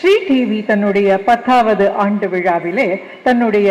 Sri TV தன்னுடைய பத்தாவது ஆண்டு விழாவிலே தன்னுடைய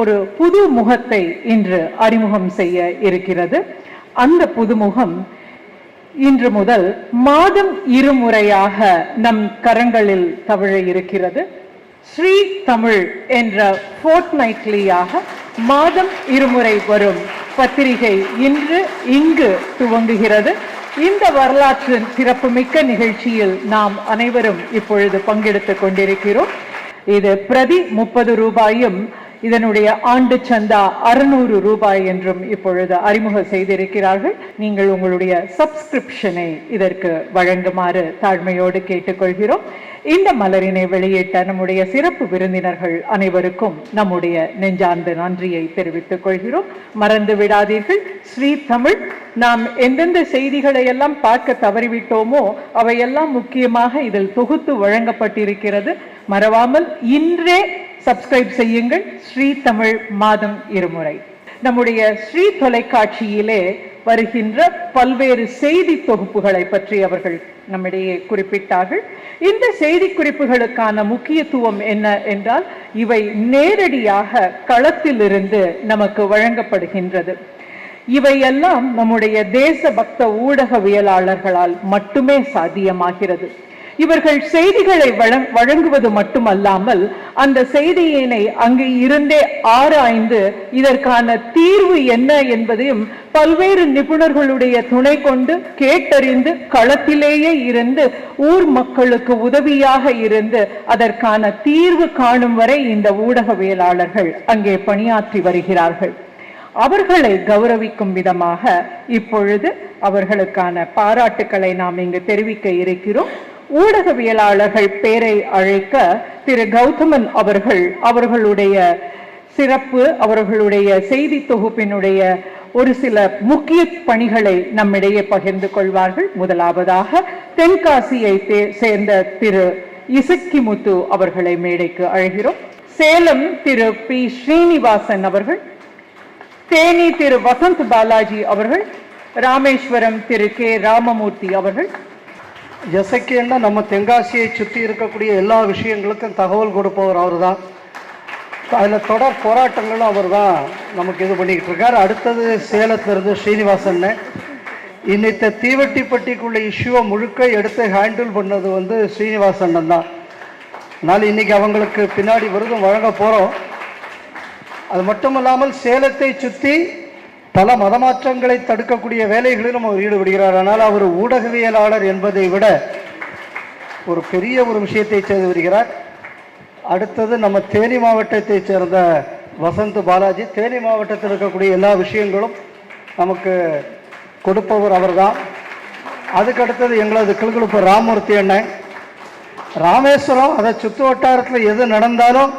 ஒரு புது முகத்தை இன்று அறிமுகம் செய்ய இருக்கிறது. அந்த புதுமுகம் இன்று முதல் மாதம் இருமுறையாக நம் கரங்களில் தவிழ இருக்கிறது. ஸ்ரீ தமிழ் என்ற ஃபோர்ட்நைட்லியாக மாதம் இருமுறை வரும் பத்திரிகை இன்று இங்கு துவங்குகிறது. இந்த வரலாற்று சிறப்புமிக்க நிகழ்ச்சியில் நாம் அனைவரும் இப்பொழுது பங்கெடுத்துக் கொண்டிருக்கிறோம். இது பிரதி முப்பது ரூபாயும் இதனுடைய ஆண்டு சந்தா அறுநூறு ரூபாய் என்றும் இப்பொழுது அறிமுக செய்திருக்கிறார்கள். நீங்கள் உங்களுடைய சப்ஸ்கிரிப்ஷனை இதற்கு வழங்குமாறு தாழ்மையோடு கேட்டுக்கொள்கிறோம். இந்த மலரினை வெளியிட்ட நம்முடைய சிறப்பு விருந்தினர்கள் அனைவருக்கும் நம்முடைய நெஞ்சார்ந்த நன்றியை தெரிவித்துக் கொள்கிறோம். மறந்து விடாதீர்கள். ஸ்ரீ தமிழ் நாம் எந்தெந்த செய்திகளை எல்லாம் பார்க்க தவறிவிட்டோமோ அவையெல்லாம் முக்கியமாக இதில் தொகுத்து வழங்கப்பட்டிருக்கிறது. மறவாமல் இன்றே சப்ஸ்கிரைப் செய்யுங்கள். ஸ்ரீ தமிழ் மாதம் இருமுறை. நம்முடைய ஸ்ரீ தொலைக்காட்சியிலே வருகின்ற பல்வேறு செய்தி தொகுப்புகளை பற்றி அவர்கள் நம்மிடையே குறிப்பிட்டார்கள். இந்த செய்தி குறிப்புகளுக்கான முக்கியத்துவம் என்ன என்றால் இவை நேரடியாக களத்திலிருந்து நமக்கு வழங்கப்படுகின்றது. இவையெல்லாம் நம்முடைய தேசபக்த ஊடகவியலாளர்களால் மட்டுமே சாத்தியமாகிறது. இவர்கள் செய்திகளை வழங்- வழங்குவது மட்டுமல்லாமல் அந்த செய்தியினை அங்கு இருந்தே ஆராய்ந்து இதற்கான தீர்வு என்ன என்பதையும் பல்வேறு நிபுணர்களுடைய துணை கொண்டு கேட்டறிந்து களத்திலேயே இருந்து ஊர் மக்களுக்கு உதவியாக இருந்து அதற்கான தீர்வு காணும் வரை இந்த ஊடகவியலாளர்கள் அங்கே பணியாற்றி வருகிறார்கள். அவர்களை கௌரவிக்கும் விதமாக இப்பொழுது அவர்களுக்கான பாராட்டுக்களை நாம் இங்கு தெரிவிக்க இருக்கிறோம். ஊடகவியலாளர்கள் பேரை அழைக்க திரு கௌதமன் அவர்கள் அவர்களுடைய சிறப்பு அவர்களுடைய செய்தி தொகுப்பினுடைய ஒரு சில முக்கிய பணிகளை நம்மிடையே பகிர்ந்து கொள்வார்கள். முதலாவதாக தென்காசியை சேர்ந்த திரு இசக்கிமுத்து அவர்களை மேடைக்கு அழைகிறோம் சேலம் திரு பி ஸ்ரீனிவாசன் அவர்கள் தேனி திரு வசந்த் பாலாஜி அவர்கள் ராமேஸ்வரம் திரு கே ராமமூர்த்தி அவர்கள் எசக்கியன்னா நம்ம தென்காசியை சுற்றி இருக்கக்கூடிய எல்லா விஷயங்களுக்கும் தகவல் கொடுப்பவர் அவர் தான் அதில் தொடர் போராட்டங்களும் அவர் தான் நமக்கு இது பண்ணிக்கிட்டு இருக்கார். அடுத்தது சேலத்திலிருந்து ஸ்ரீனிவாசன் இன்னித்த தீவட்டிப்பட்டிக்குள்ள இஷ்யூவை முழுக்க எடுத்து ஹேண்டில் பண்ணது வந்து ஸ்ரீனிவாசன் தான். அதனால் இன்னைக்கு அவங்களுக்கு பின்னாடி விருதும் வழங்க போகிறோம் அது மட்டும் இல்லாமல் சேலத்தை சுற்றி பல மதமாற்றங்களை தடுக்கக்கூடிய வேலைகளிலும் அவர் ஈடுபடுகிறார். ஆனால் அவர் ஊடகவியலாளர் என்பதை விட ஒரு பெரிய ஒரு விஷயத்தை செய்து வருகிறார். அடுத்தது நம்ம தேனி மாவட்டத்தைச் சேர்ந்த வசந்த் பாலாஜி. தேனி மாவட்டத்தில் இருக்கக்கூடிய எல்லா விஷயங்களும் நமக்கு கொடுப்பவர் அவர்தான். அதுக்கு அடுத்தது எங்களது கிழக்கு ராமூர்த்தி அண்ணன். ராமேஸ்வரம் அதை சுற்று வட்டாரத்தில் எது நடந்தாலும்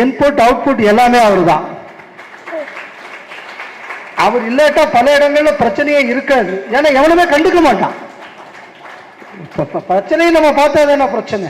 இன்புட் அவுட்புட் எல்லாமே அவர் தான் அவர் இல்லாட்டா பல இடங்கள்ல பிரச்சனையே இருக்காது. ஏன்னா எவனுமே கண்டுக்க மாட்டான். பிரச்சனையை நம்ம பார்த்தா தானே பிரச்சனை.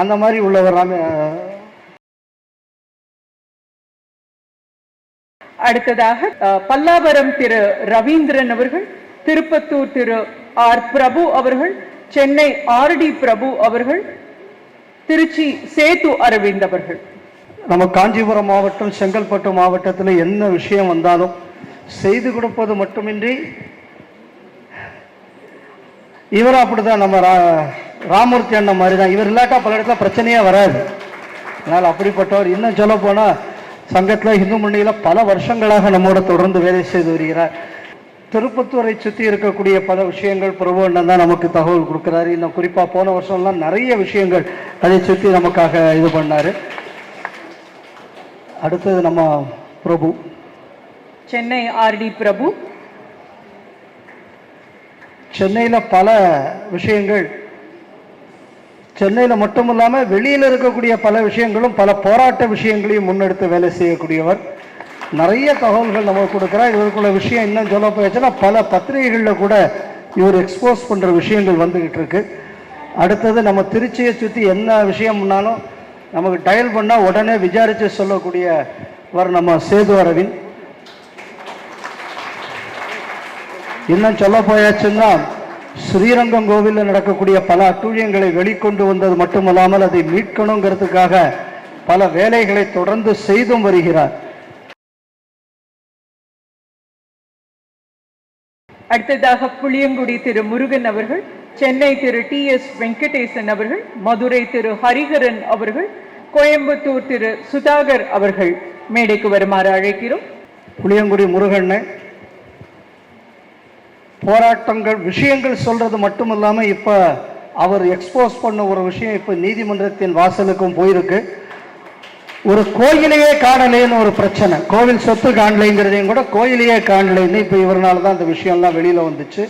அந்த மாதிரி உள்ளவர் ராமே அடுத்ததாக பல்லாவரம் திரு ரவீந்திரன் அவர்கள் திருப்பத்தூர் திரு ஆர் பிரபு அவர்கள் சென்னை ஆர் டி பிரபு அவர்கள் திருச்சி சேது அரவிந்த் அவர்கள். நம்ம காஞ்சிபுரம் மாவட்டம் செங்கல்பட்டு மாவட்டத்தில் என்ன விஷயம் வந்தாலும் செய்து கொடுப்பது மட்டுமின்றி இவரும் அப்படிதான் நம்ம ரா- ராமூர்த்தி அண்ணன் மாதிரி தான் இவர் இல்லாட்டா பல இடத்துல பிரச்சனையே வராது. அதனால் அப்படிப்பட்டவர் இன்னும் சொல்ல போனால் சங்கத்தில் இந்து முன்னியில் பல வருஷங்களாக நம்மோட தொடர்ந்து வேலை செய்து வருகிறார். திருப்பத்தூரை சுற்றி இருக்கக்கூடிய பல விஷயங்கள் பிரபு அண்ணன் தான் நமக்கு தகவல் கொடுக்குறாரு. இன்னும் குறிப்பாக போன வருஷம்லாம் நிறைய விஷயங்கள் அதை சுற்றி நமக்காக இது பண்ணார். அடுத்தது நம்ம பிரபு. சென்னை ஆர்டி பிரபு. சென்னையில் பல விஷயங்கள். சென்னையில் மட்டும் இல்லாமல் வெளியில் இருக்கக்கூடிய பல விஷயங்களும் பல போராட்ட விஷயங்களையும் முன்னெடுத்து வேலை செய்யக்கூடியவர். நிறைய தகவல்கள் நமக்கு கொடுக்குறார். இவருக்குள்ள விஷயம் இன்னும் சொல்ல போச்சுன்னா பல பத்திரிகைகளில் கூட இவர் எக்ஸ்போஸ் பண்ணுற விஷயங்கள் வந்துக்கிட்டு இருக்கு. அடுத்தது நம்ம திருச்சியை சுற்றி என்ன விஷயம்னாலும் நமக்கு டயல் பண்ணால் உடனே விசாரித்து சொல்லக்கூடியவர் நம்ம சேது அரவிந்த். இன்னும் சொல்ல போயாச்சுன்னா ஸ்ரீரங்கம் கோவிலில் நடக்கக்கூடிய பல அட்டூழியங்களை வெளிக்கொண்டு வந்தது மட்டுமல்லாமல் அதை மீட்கணுங்கிறதுக்காக பல வேலைகளை தொடர்ந்து செய்தும் வருகிறார். அடுத்ததாக புளியங்குடி திரு முருகன் அவர்கள் சென்னை திரு டி எஸ் வெங்கடேசன் அவர்கள் மதுரை திரு ஹரிஹரன் அவர்கள் கோயம்புத்தூர் திரு சுதாகர் அவர்கள் மேடைக்கு வருமாறு அழைக்கிறோம். புளியங்குடி முருகண்ணு போராட்டங்கள் விஷயங்கள் சொல்றது மட்டும் இல்லாமல் இப்போ அவர் எக்ஸ்போஸ் பண்ண ஒரு விஷயம் இப்போ நீதிமன்றத்தின் வாசலுக்கும் போயிருக்கு. ஒரு கோயிலையே காணலைன்னு ஒரு பிரச்சனை. கோவில் சொத்து காணலைங்கிறதையும் கூட கோயிலையே காணலைன்னு இப்போ இவரனால தான் அந்த விஷயம்லாம் வெளியில் வந்துச்சு.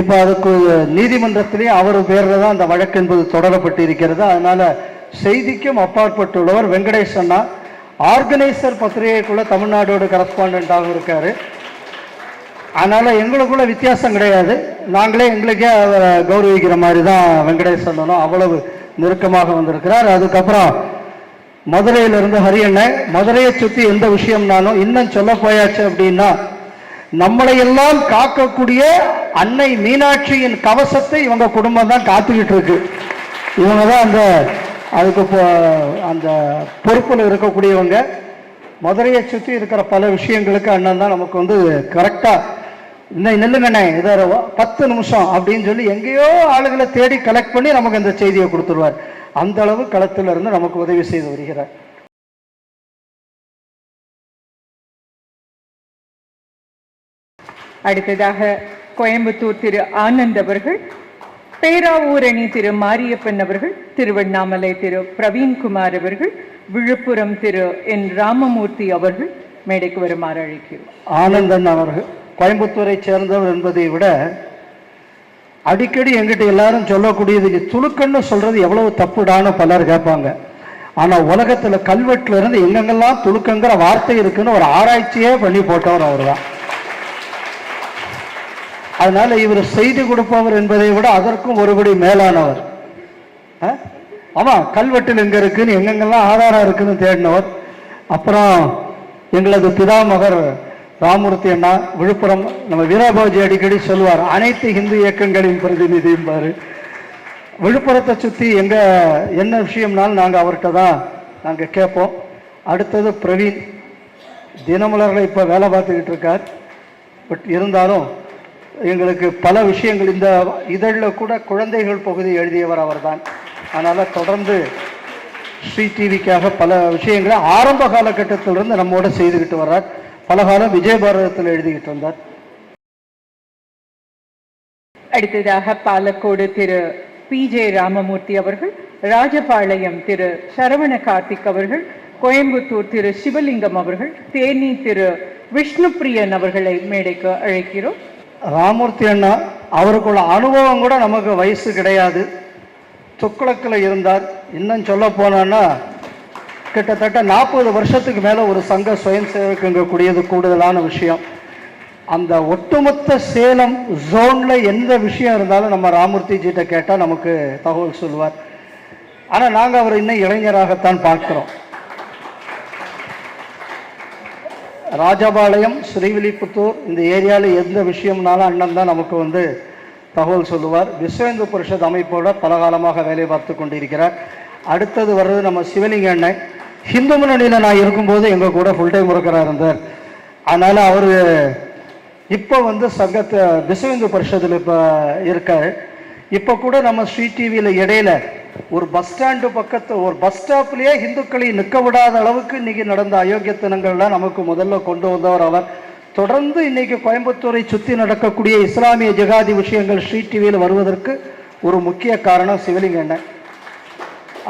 இப்போ அதுக்கு நீதிமன்றத்திலேயே அவர் பேரில் தான் அந்த வழக்கு என்பது தொடரப்பட்டு இருக்கிறது அதனால் செய்திக்கும் அப்பாற்பட்டுள்ளவர் வெங்கடேஷ் அண்ணா. ஆர்கனைசர் பத்திரிகைக்குள்ள தமிழ்நாடோட கரஸ்பாண்டாக இருக்காரு. அதனால் எங்களுக்குள்ள வித்தியாசம் கிடையாது. நாங்களே எங்களுக்கே அவரை கௌரவிக்கிற மாதிரி தான் வெங்கடேஷ் சொல்லணும் அவ்வளவு நெருக்கமாக வந்திருக்கிறார். அதுக்கப்புறம் மதுரையிலிருந்து ஹரியண்ணன் மதுரையை சுற்றி எந்த விஷயம்னாலும் இன்னும் சொல்ல போயாச்சு அப்படின்னா நம்மளையெல்லாம் காக்கக்கூடிய அன்னை மீனாட்சியின் கவசத்தை இவங்க குடும்பம் தான் காத்துக்கிட்டு இருக்கு. இவங்க தான் அந்த அதுக்கு அந்த பொறுப்பில் இருக்கக்கூடியவங்க. மதுரையை சுற்றி இருக்கிற பல விஷயங்களுக்கு அண்ணன் தான் நமக்கு வந்து கரெக்டாக இன்னும் நில்லுங்கண்ணே இதை ஒரு பத்து நிமிஷம் அப்படின்னு சொல்லி எங்கேயோ ஆளுகளை தேடி கலெக்ட் பண்ணி நமக்கு இந்த செய்தியை கொடுத்துருவார். அந்த அளவு களத்தில் இருந்து நமக்கு உதவி செய்து வருகிறார். அடுத்ததாக கோயம்புத்தூர் திரு ஆனந்த் அவர்கள் பேராவூரணி திரு மாரியப்பன் அவர்கள் திருவண்ணாமலை திரு பிரவீன்குமார் அவர்கள் விழுப்புரம் திரு என் ராமமூர்த்தி அவர்கள் மேடைக்கு வருமாறு அழைக்கிறோம். ஆனந்தன் அவர்கள். கோயம்புத்தூரை சேர்ந்தவர் என்பதை விட அடிக்கடி எங்கிட்ட எல்லாரும் சொல்லக்கூடியது இது துலுக்கன்னு சொல்றது எவ்வளவு தப்புடான்னு பலர் கேட்பாங்க. ஆனால் உலகத்தில் கல்வெட்டுல இருந்து எங்கெங்கெல்லாம் துலுக்கங்கிற வார்த்தை இருக்குன்னு ஒரு ஆராய்ச்சியே பண்ணி போட்டவர் அவர் தான். அதனால இவர் செய்தி கொடுப்பவர் என்பதை விட அதற்கும் ஒருபடி மேலானவர். ஆ? ஆமா கல்வெட்டில் எங்க இருக்குன்னு எங்கெங்கெல்லாம் ஆதாரம் இருக்குன்னு தேடினவர். அப்புறம் எங்களது பிதாமகர் ராமூர்த்தி அண்ணா விழுப்புரம் நம்ம வீராபாஜி அடிக்கடி சொல்லுவார் அனைத்து இந்து இயக்கங்களின் பிரதிநிதிம்பாரு விழுப்புரத்தை சுற்றி எங்கள் என்ன விஷயம்னாலும் நாங்கள் அவர்கிட்ட தான் நாங்கள் கேட்போம். அடுத்தது பிரவீன் தினமலரில் இப்போ வேலை பார்த்துக்கிட்டு இருக்கார். பட் இருந்தாலும் எங்களுக்கு பல விஷயங்கள் இந்த இதழில் கூட குழந்தைகள் பகுதி எழுதியவர் அவர்தான். அதனால் தொடர்ந்து ஸ்ரீ டிவிக்காக பல விஷயங்களை ஆரம்ப காலகட்டத்திலிருந்து நம்மோட செய்துக்கிட்டு வர்றார். பல காலம் விஜயபாரதத்தில் எழுதிக்கிட்டு வந்தார். அடுத்ததாக பாலக்கோடு திரு பி ஜே ராமமூர்த்தி அவர்கள் ராஜபாளையம் திரு சரவண கார்த்திக் அவர்கள் கோயம்புத்தூர் திரு சிவலிங்கம் அவர்கள் தேனி திரு விஷ்ணுபிரியன் அவர்களை மேடைக்கு அழைக்கிறோம். ராமூர்த்தி அண்ணா அவருக்குள்ள அனுபவம் கூட நமக்கு வயசு கிடையாது. துக்குளக்கில் இருந்தார். இன்னும் சொல்ல போனோன்னா கிட்டத்தட்ட நாற்பது வருஷத்துக்கு மேலே ஒரு சங்க சுயம் சேவைக்குங்கக்கூடியது கூடுதலான விஷயம். அந்த ஒட்டுமொத்த சேலம் ஜோனில் எந்த விஷயம் இருந்தாலும் நம்ம ராமூர்த்தி ஜிட்ட கேட்டால் நமக்கு தகவல் சொல்லுவார். ஆனால் நாங்கள் அவர் இன்னும் இளைஞராகத்தான் பார்க்குறோம். ராஜபாளையம் ஸ்ரீவில்லிபுத்தூர் இந்த ஏரியாவில் எந்த விஷயம்னாலும் அண்ணன் தான் நமக்கு வந்து தகவல் சொல்லுவார். விஸ்வேந்து புருஷத் பரிஷத் அமைப்போட பல காலமாக வேலை பார்த்து கொண்டிருக்கிறார். அடுத்தது வர்றது நம்ம சிவலிங்க அண்ணன். ஹிந்து முன்னணியில் நான் இருக்கும்போது எங்கள் கூட ஃபுல் டைம் ஒர்க்கராக இருந்தார். அதனால் அவர் இப்போ வந்து சங்கத்தை விஸ்வ பரிஷத்தில் இப்போ இருக்கார். இப்போ கூட நம்ம ஸ்ரீ டிவியில் இடையில ஒரு பஸ் ஸ்டாண்டு பக்கத்து ஒரு பஸ் ஸ்டாப்லேயே ஹிந்துக்களை நிற்க விடாத அளவுக்கு இன்னைக்கு நடந்த அயோக்கியத்தனங்கள்லாம் நமக்கு முதல்ல கொண்டு வந்தவர் அவர். தொடர்ந்து இன்னைக்கு கோயம்புத்தூரை சுற்றி நடக்கக்கூடிய இஸ்லாமிய ஜிகாதி விஷயங்கள் ஸ்ரீ டிவியில் வருவதற்கு ஒரு முக்கிய காரணம் சிவலிங்கண்ணன்.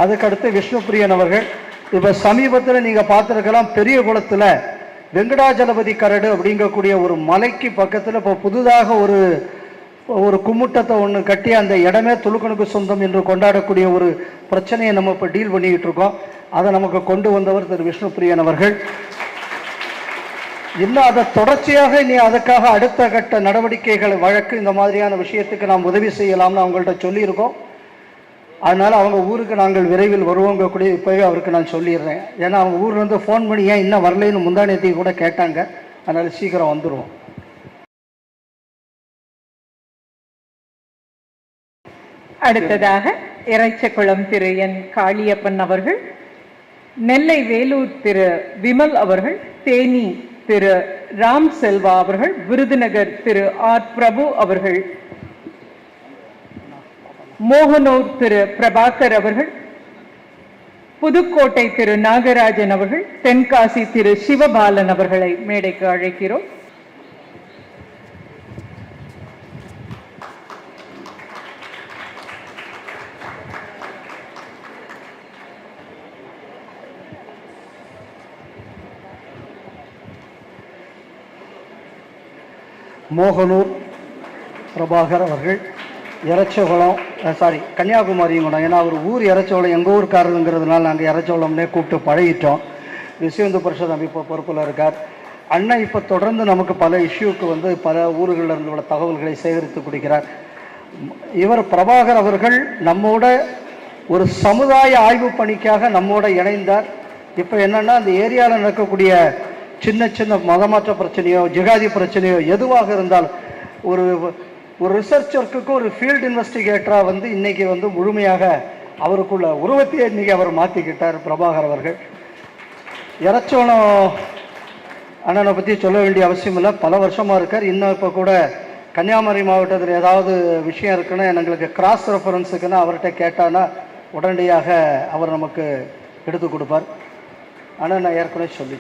அதுக்கடுத்து விஷ்ணுபிரியன் அவர்கள். இப்போ சமீபத்தில் நீங்கள் பார்த்துருக்கலாம் பெரிய குளத்தில் வெங்கடாஜலபதி கரடு அப்படிங்கக்கூடிய ஒரு மலைக்கு பக்கத்தில் இப்போ புதுதாக ஒரு ஒரு கும்முட்டத்தை ஒன்று கட்டி அந்த இடமே துலுக்கனுக்கு சொந்தம் என்று கொண்டாடக்கூடிய ஒரு பிரச்சனையை நம்ம இப்போ டீல் பண்ணிக்கிட்டு இருக்கோம். அதை நமக்கு கொண்டு வந்தவர் திரு விஷ்ணுபிரியன் அவர்கள். இன்னும் அதை தொடர்ச்சியாக இனி அதுக்காக அடுத்த கட்ட நடவடிக்கைகள் வழக்கு இந்த மாதிரியான விஷயத்துக்கு நாம் உதவி செய்யலாம்னு அவங்கள்ட்ட சொல்லியிருக்கோம். அதனால் அவங்க ஊருக்கு நாங்கள் விரைவில் வருவோங்க கூட இப்போவே அவருக்கு நான் சொல்லிடுறேன். ஏன்னா அவங்க ஊர்லேருந்து ஃபோன் பண்ணி ஏன் இன்னும் வரலைன்னு முந்தானியத்தையும் கூட கேட்டாங்க. அதனால் சீக்கிரம் வந்துடுவோம் அடுத்ததாக இறைச்சக்குளம் திரு என் காளியப்பன் அவர்கள் நெல்லை வேலூர் திரு விமல் அவர்கள் தேனி திரு ராம் செல்வா அவர்கள் விருதுநகர் திரு ஆர் பிரபு அவர்கள் மோகனூர் திரு பிரபாகர் அவர்கள் புதுக்கோட்டை திரு நாகராஜன் அவர்கள் தென்காசி திரு சிவபாலன் அவர்களை மேடைக்கு அழைக்கிறோம். மோகனூர் பிரபாகர் அவர்கள் இறைச்சகுளம் சாரி கன்னியாகுமரியும் கூட ஏன்னா அவர் ஊர் இறச்சோளம் எங்கள் ஊருக்காரருங்கிறதுனால நாங்கள் இறச்சோளம்னே கூப்பிட்டு பழகிட்டோம். விஸ்வந்து பரிஷத் அமைப்பு பொறுப்பில் இருக்கார். அண்ணன் இப்போ தொடர்ந்து நமக்கு பல இஷ்யூக்கு வந்து பல ஊர்களில் இருந்து உள்ள தகவல்களை சேகரித்து கொடுக்கிறார். இவர் பிரபாகர் அவர்கள் நம்மோட ஒரு சமுதாய ஆய்வு பணிக்காக நம்மோட இணைந்தார். இப்போ என்னென்னா அந்த ஏரியாவில் நடக்கக்கூடிய சின்ன சின்ன மதமாற்ற பிரச்சனையோ ஜிகாதி பிரச்சனையோ எதுவாக இருந்தால் ஒரு ஒரு ரிசர்ச் ஒர்க்குக்கு ஒரு ஃபீல்டு இன்வெஸ்டிகேட்டராக வந்து இன்றைக்கி வந்து முழுமையாக அவருக்குள்ள உருவத்தையே இன்றைக்கி அவர் மாற்றிக்கிட்டார் பிரபாகர் அவர்கள். இறச்சோளம் அண்ணனை பற்றி சொல்ல வேண்டிய அவசியம் இல்லை. பல வருஷமாக இருக்கார். இன்னும் இப்போ கூட கன்னியாகுமரி மாவட்டத்தில் ஏதாவது விஷயம் இருக்குன்னா எங்களுக்கு கிராஸ் ரெஃபரன்ஸுக்குன்னு அவர்கிட்ட கேட்டான்னா உடனடியாக அவர் நமக்கு எடுத்து கொடுப்பார். ஆனால் நான் ஏற்கனவே சொல்லி